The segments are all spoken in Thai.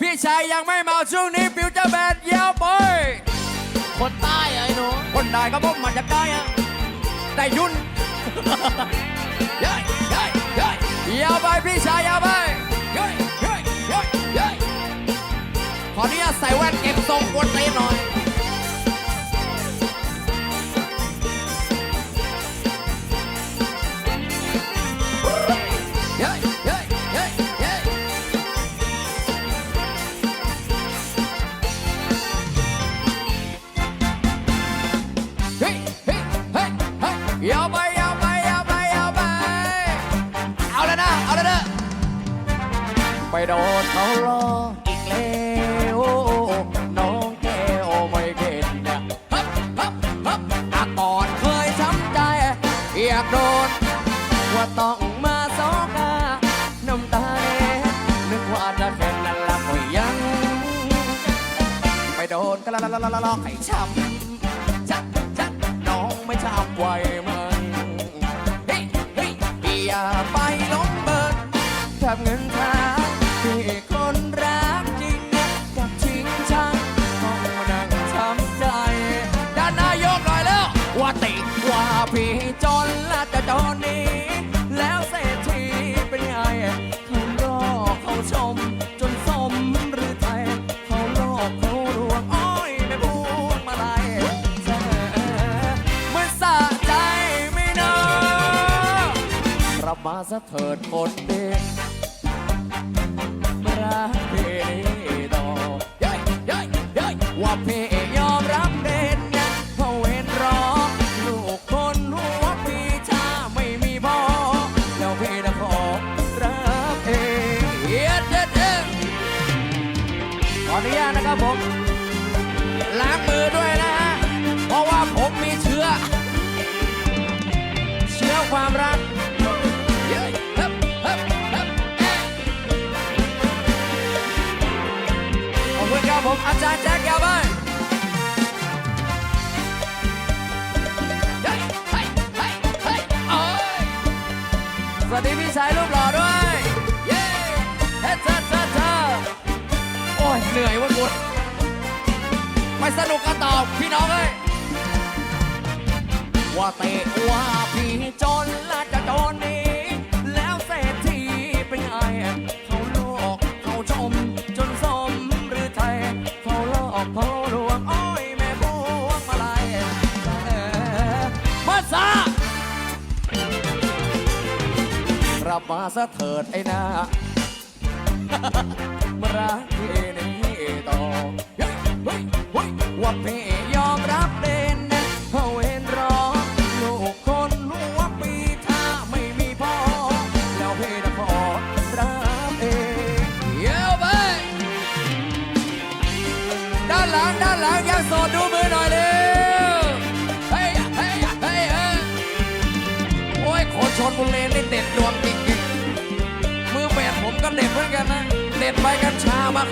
พี่ชายยังไม่เมาช่วงนี้ฟิวเจอร์แบนด์ยาวไปคนใต้อะไอ้หนูคนได้ก็บอกมันจะได้อะได้ยุ่นเย้ยเย้ยเย้ยยาวไปพี่ชายยาวไปเย้ยเย้ยเย้ยเย้ยขออนุญาตใส่แว่นเก็บทรงกวนตีนหน่อย ไปโดนเขาหลอกอีกแล้วน้องแก้วไม่เก็นเนี่ยฮับฮับฮับอาก่อนเคยช้ำใจ อยากโดน ว่าต้องมาสองกาน้ำตาแดงนึกว่าจะแค่นั้นละก็ยัง ไปโดนกะละละละละละให้ช้ำจัดจัดน้องไม่ช้ำไว้ รับมาซะเถิดคนเด็กรักเพี่ต่อเย้ยเย้ยเย้ยว่าเพี่ วัสดีพี่ชายรูปหล่อด้วย เย้เฮ้เธอเธอเธอโอ้ยเหนื่อยเว่ะคุณไปสนุกกันต่อพี่น้องเอ้ยว่าเตะว่าพี่จนและ ซะเถิดไอ้หนา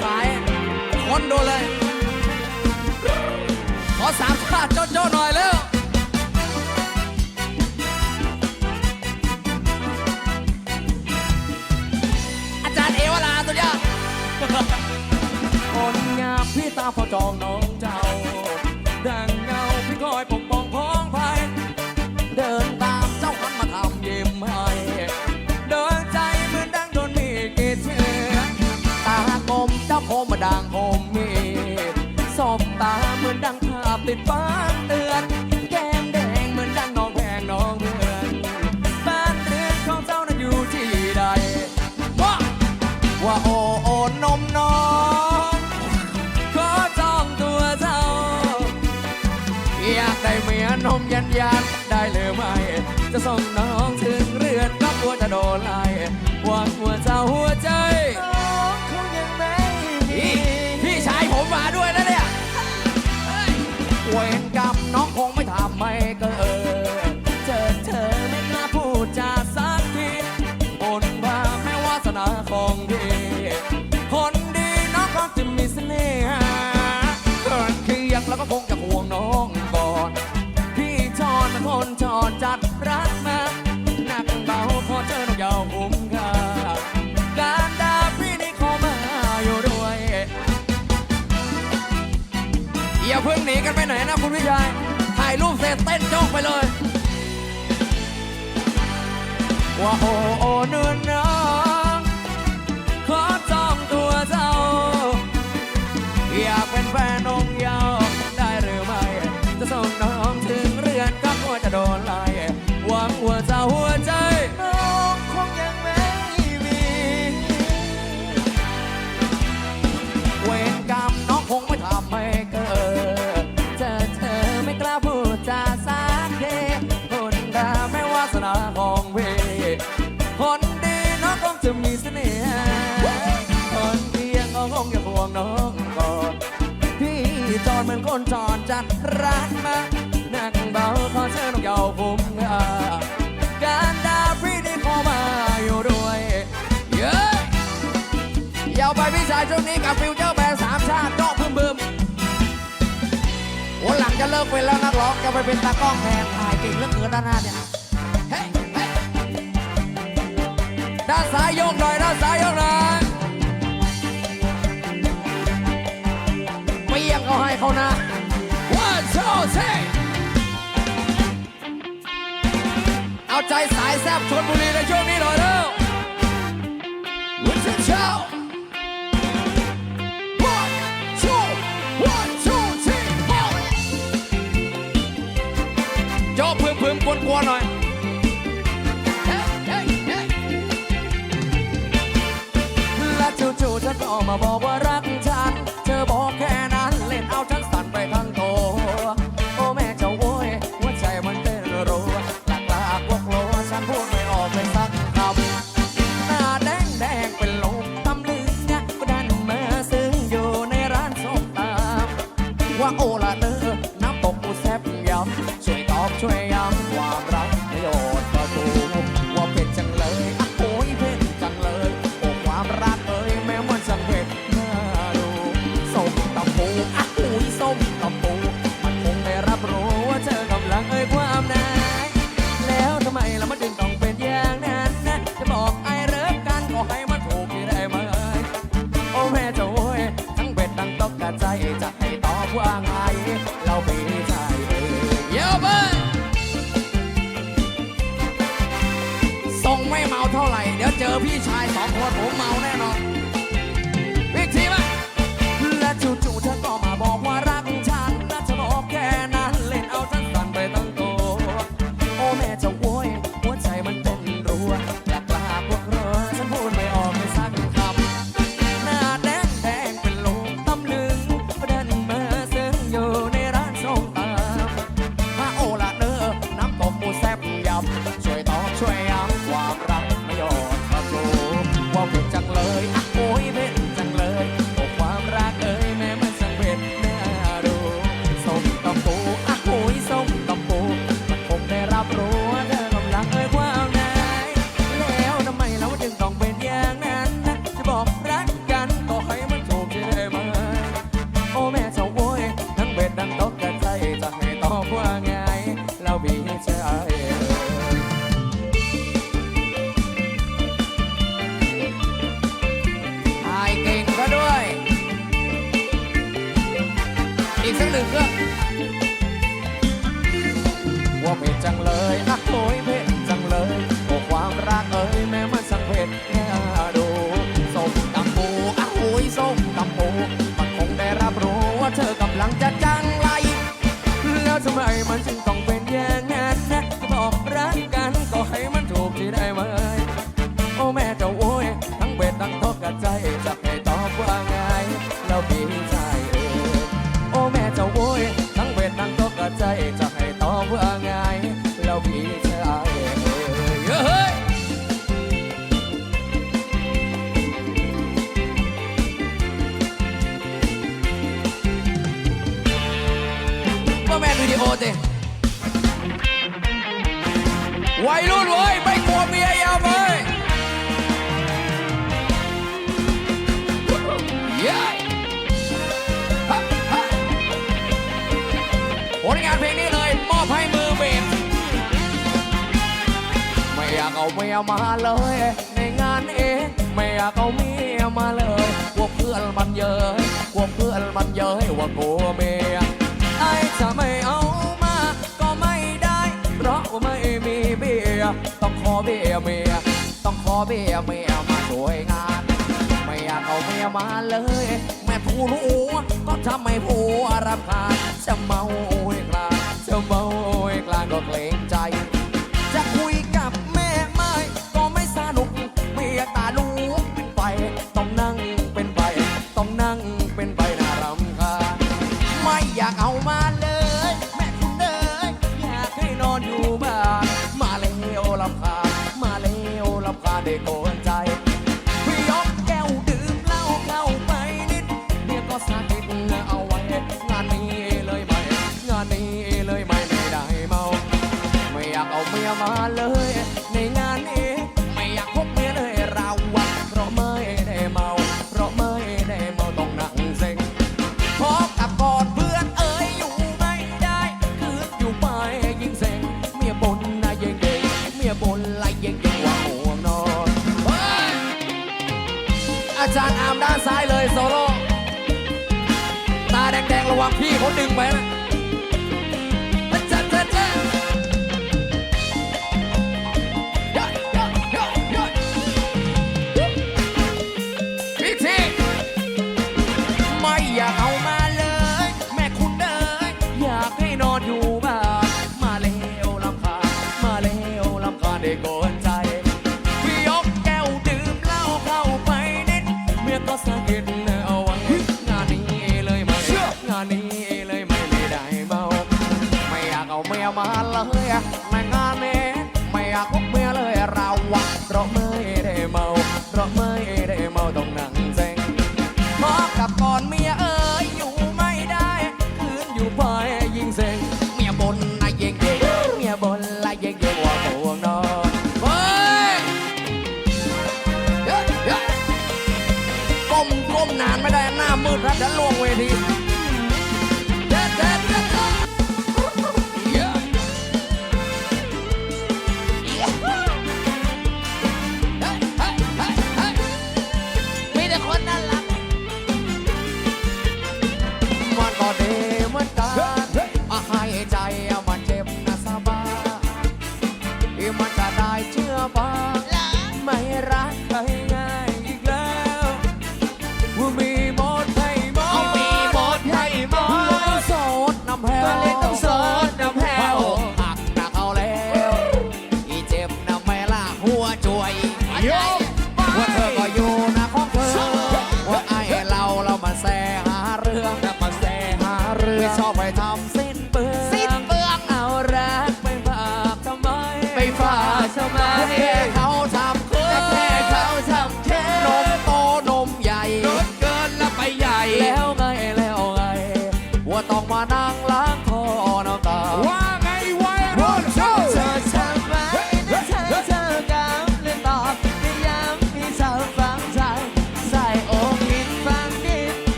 ขาย คนดูเลย ขอสามชาติโจ้ๆหน่อยเร็วอาจารย์เอวลาสุดยอดคนงามพี่ตาพอจองน้อง ติดฟ้าเตือนแก้มแดงเหมือนดังน้องแพงน้องเพือนบ้านเรือนของเจ้านั้นอยู่ที่ใด ว่าว่าโอโอนมน้องขอจองตัวเจ้า อยากได้เมียนมยันยันได้หรือไม่จะส่ง พี่ชายถ่ายรูปเสร็จเต้นโจกไปเลยว่าโอ้โอเนิน ที่จอดเหมือนคนจอดจัดรักมานั่งเบาขอเชิญน้องเยาวผมการดาพี่ได้ขอมาอยู่ด้วยเย้เยาวไปพี่ชายช่วงนี้กับฟิวเจอร์แบนสามชาติก็พึ่มบึมวันหลังจะเลิกไปแล้วนักร้องจะไปเป็นตากล้องแทนถ่ายเก่งเรื่องเกินด้านหน้าเนี่ยด้านซ้ายโยกหน่อยด้านซ้ายโยกหน่อย ให้เขานะ one two three เอาใจสายแซบชนบุรีในช่วงนี้หน่อยเร็ววินเ one two จ้พึ่มพึ่มกวนกวนหน่อยและจู่ๆฉันก็อมาบอกว่ารักเธอ out เอาเมียมาเลย ในงานเองไม่อยากเอาเมียมาเลยกลัวเพื่อนมันเย้ยกลัวเพื่อนมันเย้ยว่ากลัวเมียไอ้จะไม่เอามาก็ไม่ได้ เพราะไม่มีเบียต้องขอเบียเมียต้องขอเบียเมียมาช่วยงาน ไม่อยากเอาเมียมาเลย แม่ผู้รู้ก็ทำให้ผู้รำคาญจะเมาอยกลางจะเมาอยกลางก็เกรงใจ เมีย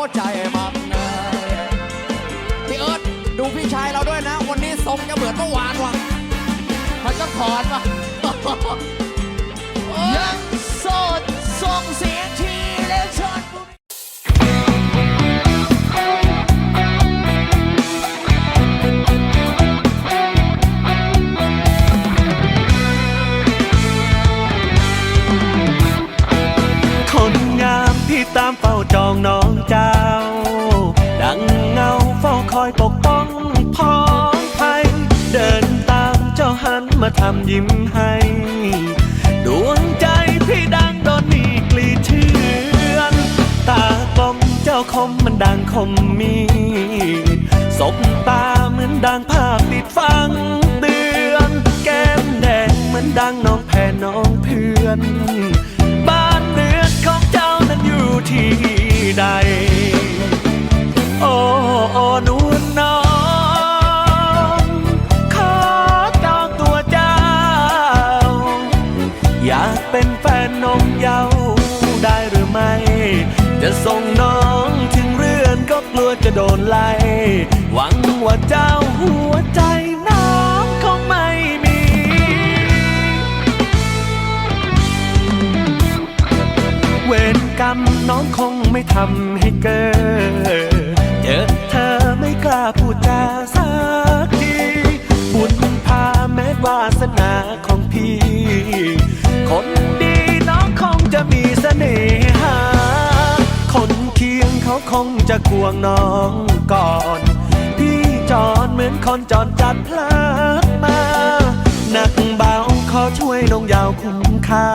หัวใจมันเนยพี่เอิร์ธดูพี่ชายเราด้วยนะ วันนี้ทรงจะเหมือนเมื่อวานว่ะมันก็ถอนว่ะยังโสดส่งเสียงทีแล้วชนบุรีคนงามที่ตามเฝ้าจองน้อง หันมาทำยิ้มให้ ดวงใจพี่ดังโดนมีกลีเชือนตากลมเจ้าคมมันดังคมมีสบตาเหมือนดังภาพติดฟังเตือน แก้มแดงเหมือนดังน้องแพ่น้องเพื่อน ว่าเจ้าหัวใจน้องคงไม่มี เวรกรรมน้องคงไม่ทำให้เกิดเจอเธอไม่กล้าพูดจาสักทีบุญพาแม้วาสนาของพี่ คนดีน้องคงจะมีเสน่หา คนเคียงเขาคงจะควงน้องก่ คนจอนจัดพลาดมาหนักเบาขอช่วยน้องยาวคุ้มค่า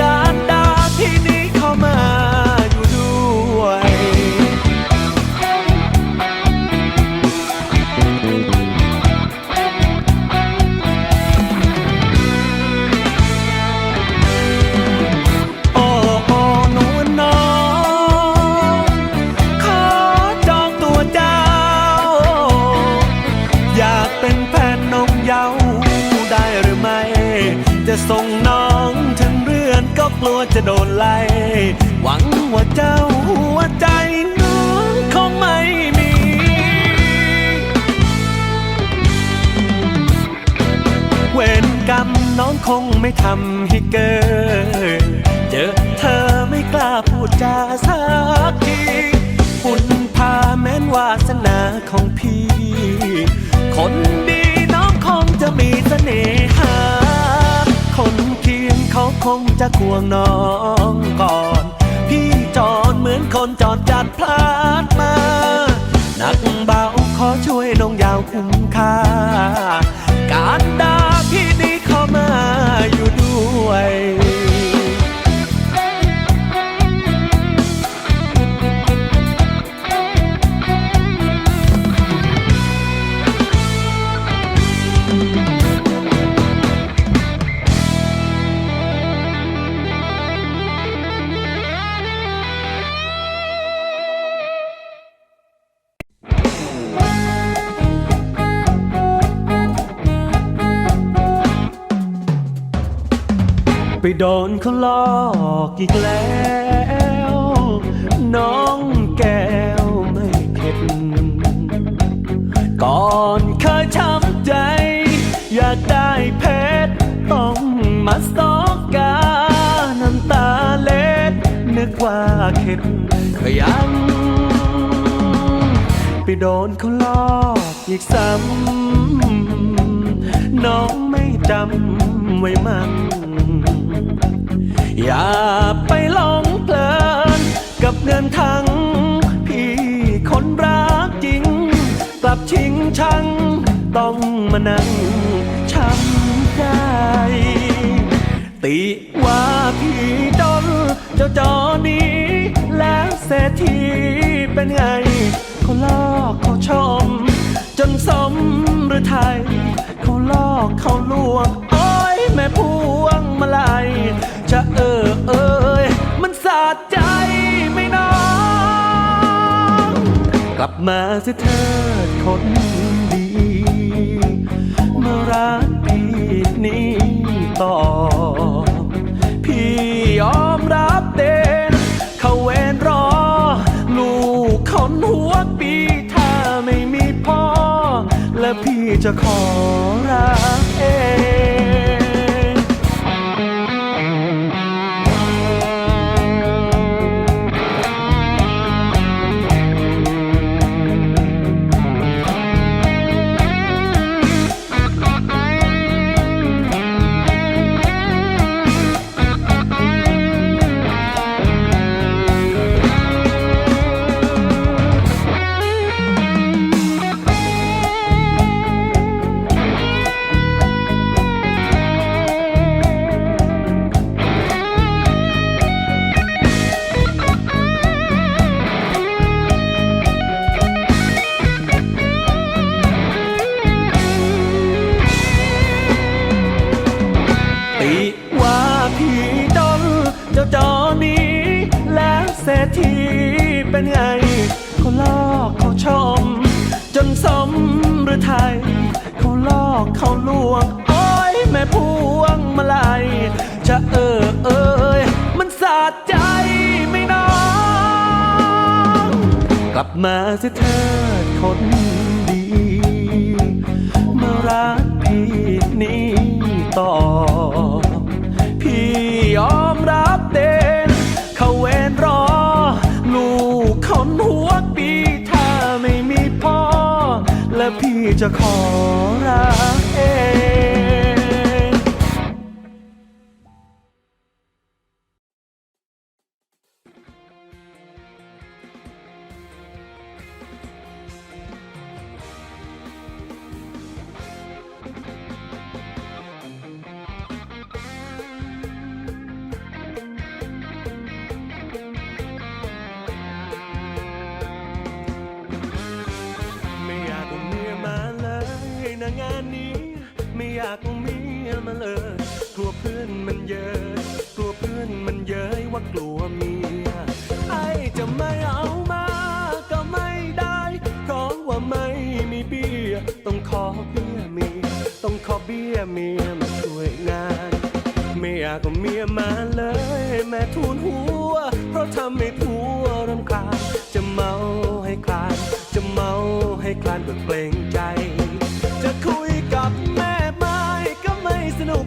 การ กลัวจะโดนไล่ หวังว่าเจ้าหัวใจน้องคงไม่มี เวรกรรมน้องคงไม่ทำให้เกิด คงจะควงน้องก่อน พี่จอนเหมือนคนจอดจ ไปโดนเขาลอกอีกแล้ว น้องแก้วไม่เข็ด ก่อนเคยช้ำใจ อยากได้เพชรต้องมาสอกกา น้ำตาเล็ด นึกว่าเข็ดขยังไปโดนเขาลอกอีกซ้ำน้องไม่จำไว้มั่ง อย่าไปหลงเพลินกับเงินทั้งพี่คนรักจริง กลับชิงชังต้องมานั่งช้ำใจติว่าพี่จนเจ้าจอนี้แล้วเศรษฐีเป็นไงเขาลอกเขาชม จนสมหรือไทย เขาลอกเขาลวง แม่พวงมาลัยจะเออเอ้ยมันสาดใจไม่น้อง กลับมาสิเธอคนดีมารักพี่นี้ต่อ พี่ยอมรับเต็นเขาเวนรอ ลูกคนหัวปีถ้าไม่มีพ่อ และพี่จะขอรักเอง ดคนดีมารักพี่นี้ต่อ พี่ยอมรับเด่นเข้าเวรรอ ลูกคนหัวปีถ้าไม่มีพ่อ และพี่จะขอรักเอง กลัวเมียไอจะไม่เอามาก็ไม่ได้ เพราะว่าไม่มีเบี้ย ต้องขอเบี้ยเมีย ต้องขอเบี้ยเมียมาช่วยงาน ไม่อยากเอาเมียมาเลย แม่ทูลหัว เพราะทำให้ผัวรำคาญ จะเมาให้คลาน จะเมาให้คลานก็เกรงใจ จะคุยกับแม่ไม้ก็ไม่สนุก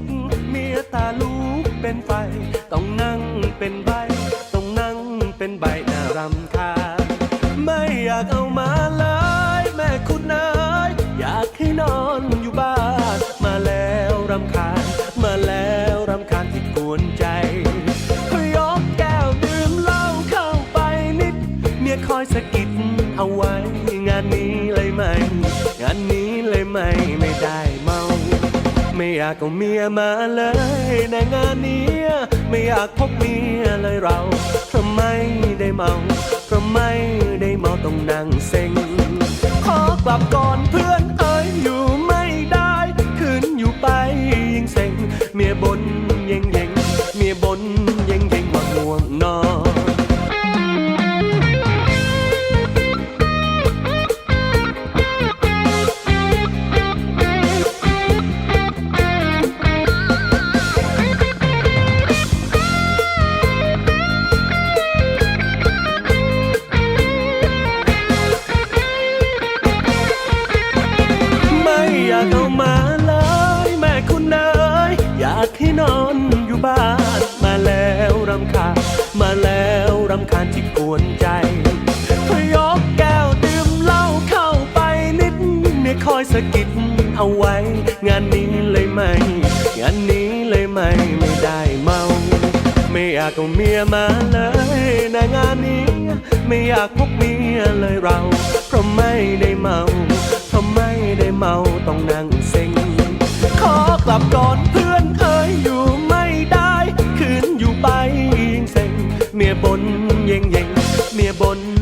เมียตาลูกเป็นไฟ เป็นใบต้องนั่งเป็นใบหน้ารำคาญไม่อยากเอามาเลยแม่คุณเอ๋ยอยากให้นอนอยู่บ้าน มาแล้วรำคาญ มาแล้วรำคาญที่กวนใจยกแก้วดื่มเหล้าเข้าไปนิด เมียคอยสะกิดเอาไว้ งานนี้เลยไหม งานนี้เลยไหมไม่ได้เมา ไม่อยากเอาเมียมาเลยในงานนี้ ไม่อยากพบเมียเลยเราเพราะไม่ได้เมาเพราะไม่ได้เมาต้องนั่งเซ็ง ขอกลับก่อนเพื่อนเอ้ยอยู่ไม่ได้ คืนอยู่ไปยิ่งเซ็งเมียบนาญที่กวนใจยกแก้วดื่มเหล้าเข้าไปนิดเมียคอยสะกิดเอาไว้ งานนี้เลยไหมงานนี้เลยไหมไม่ได้เมา ไม่อยากเอาเมียมาเลยในะงานนี้ ไม่อยากพบเมียเลยเรา เพราะไม่ได้เมาเพราะไม่ได้เมาต้องนั่งเซ็ง ขอกลับก่อนเพื่อนเอ้ยอยู่ไม่ได้ คืนอยู่ไปยิงเซ็งเมียบน เย่งเย่งเมียบน